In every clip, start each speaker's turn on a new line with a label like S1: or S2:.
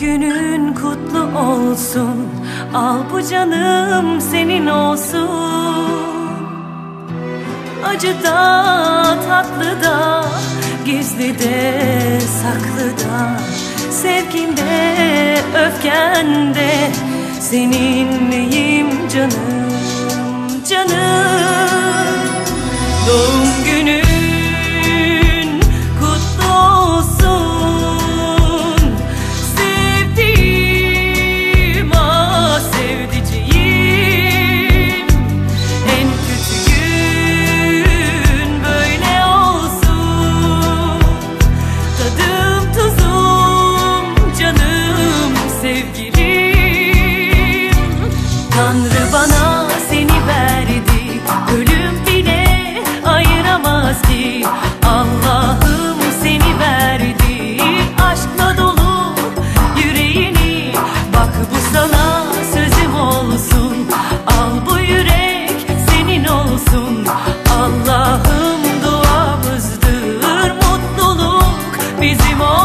S1: Günün kutlu olsun. Al bu canım senin olsun. Acı da tatlı da Gizli de saklı da. Sevginde öfkende Seninleyim canım canım? Doğum günün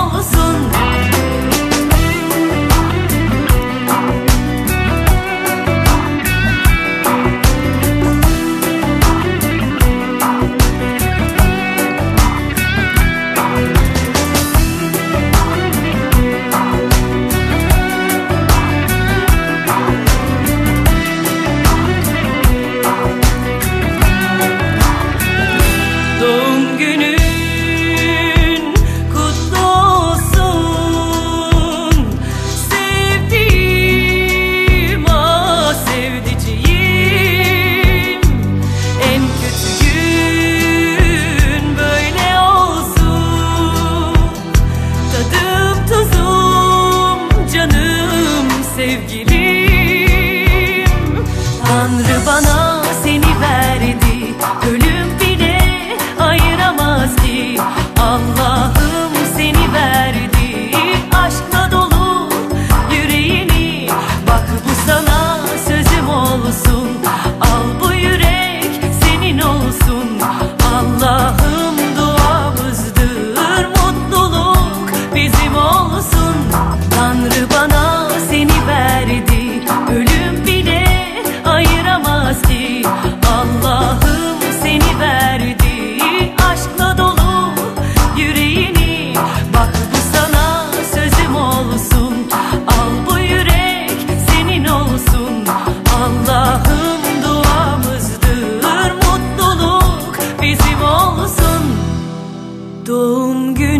S1: olsun. Tanrı bana doğum günü